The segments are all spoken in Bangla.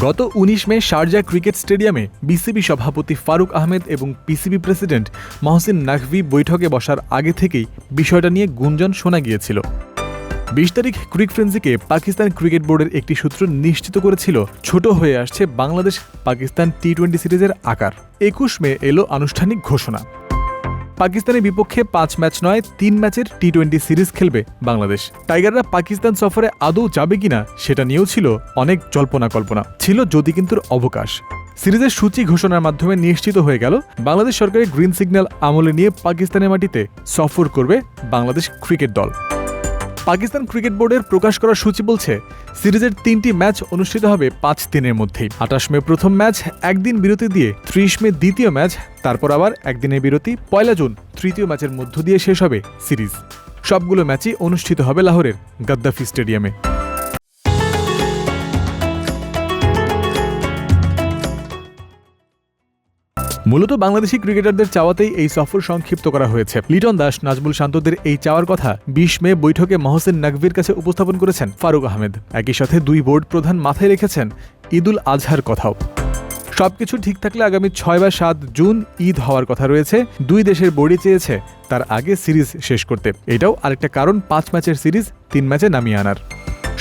গত উনিশ মে শারজা ক্রিকেট স্টেডিয়ামে বিসিবি সভাপতি ফারুক আহমেদ এবং পিসিবি প্রেসিডেন্ট মহসিন নাকভি বৈঠকে বসার আগে থেকেই বিষয়টা নিয়ে গুঞ্জন শোনা গিয়েছিল। বিশ তারিখ ক্রিক ফ্রেন্সিকে পাকিস্তান ক্রিকেট বোর্ডের একটি সূত্র নিশ্চিত করেছিল, ছোট হয়ে আসছে বাংলাদেশ পাকিস্তান টি টোয়েন্টি সিরিজের আকার। একুশ মে এলো আনুষ্ঠানিক ঘোষণা। পাকিস্তানের বিপক্ষে পাঁচ ম্যাচ নয়, তিন ম্যাচের টি টোয়েন্টি সিরিজ খেলবে বাংলাদেশ। টাইগাররা পাকিস্তান সফরে আদৌ যাবে কিনা সেটা নিয়েও ছিল অনেক জল্পনা কল্পনা। ছিল যদি কিন্তু অবকাশ। সিরিজের সূচি ঘোষণার মাধ্যমে নিশ্চিত হয়ে গেল, বাংলাদেশ সরকারের গ্রিন সিগন্যাল আমলে নিয়ে পাকিস্তানের মাটিতে সফর করবে বাংলাদেশ ক্রিকেট দল। পাকিস্তান ক্রিকেট বোর্ডের প্রকাশ করা সূচি বলছে, সিরিজের তিনটি ম্যাচ অনুষ্ঠিত হবে পাঁচ দিনের মধ্যেই। আঠাশ মে প্রথম ম্যাচ, একদিন বিরতি দিয়ে ত্রিশ মে দ্বিতীয় ম্যাচ, তারপর আবার একদিনের বিরতি, পয়লা জুন তৃতীয় ম্যাচের মধ্য দিয়ে শেষ হবে সিরিজ। সবগুলো ম্যাচই অনুষ্ঠিত হবে লাহোরের গাদ্দাফি স্টেডিয়ামে। মূলত বাংলাদেশি ক্রিকেটারদের চাওয়াতেই এই সফর সংক্ষিপ্ত করা হয়েছে। লিটন দাস, নাজমুল শান্তদের এই চাওয়ার কথা বিশ মে বৈঠকে মহসেন নাকভির কাছে উপস্থাপন করেছেন ফারুক আহমেদ। একই সাথে দুই বোর্ড প্রধান মাথায় রেখেছেন ঈদুল আজহার কথাও। সবকিছু ঠিক থাকলে আগামী ছয় বা সাত জুন ঈদ হওয়ার কথা রয়েছে। দুই দেশের বোর্ডই চেয়েছে তার আগে সিরিজ শেষ করতে। এটাও আরেকটা কারণ, পাঁচ ম্যাচের সিরিজ তিন ম্যাচে নামিয়ে আনার।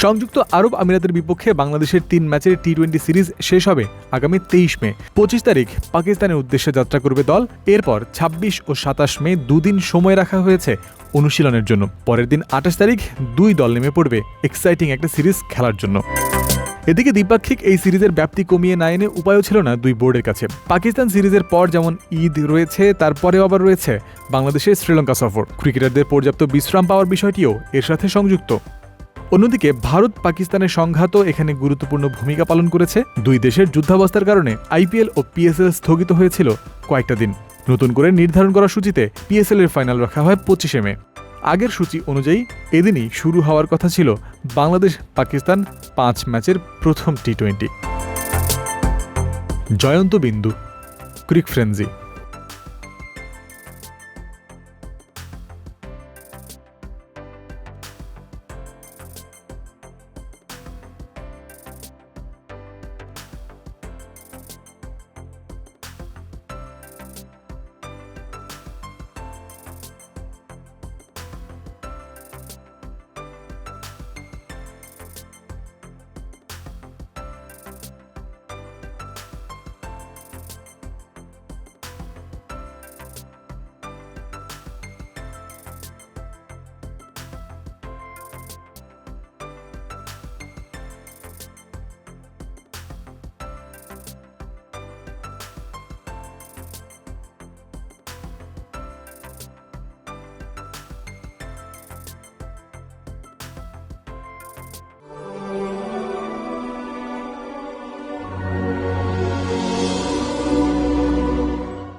সংযুক্ত আরব আমিরাতের বিপক্ষে বাংলাদেশের তিন ম্যাচের টি টোয়েন্টি সিরিজ শেষ হবে আগামী তেইশ মে। পঁচিশ তারিখ পাকিস্তানের উদ্দেশ্যে যাত্রা করবে দল। এরপর ২৬ ও সাতাশ মে দুদিন সময় রাখা হয়েছে অনুশীলনের জন্য। পরের দিন আঠাশ তারিখ দুই দল নেমে পড়বে এক্সাইটিং একটা সিরিজ খেলার জন্য। এদিকে দ্বিপাক্ষিক এই সিরিজের ব্যাপ্তি কমিয়ে না এনে উপায়ও ছিল না দুই বোর্ডের কাছে। পাকিস্তান সিরিজের পর যেমন ঈদ রয়েছে, তারপরেও আবার রয়েছে বাংলাদেশের শ্রীলঙ্কা সফর। ক্রিকেটারদের পর্যাপ্ত বিশ্রাম পাওয়ার বিষয়টিও এর সাথে সংযুক্ত। অন্যদিকে ভারত পাকিস্তানের সংঘাতও এখানে গুরুত্বপূর্ণ ভূমিকা পালন করেছে। দুই দেশের যুদ্ধাবস্থার কারণে আইপিএল ও পিএসএল স্থগিত হয়েছিল কয়েকটা দিন। নতুন করে নির্ধারণ করা সূচিতে পিএসএল এর ফাইনাল রাখা হয় পঁচিশে মে। আগের সূচি অনুযায়ী এদিনই শুরু হওয়ার কথা ছিল বাংলাদেশ পাকিস্তান পাঁচ ম্যাচের প্রথম টি টোয়েন্টি জয়ন্ত বিন্দু ক্রিক ফ্রেন্সি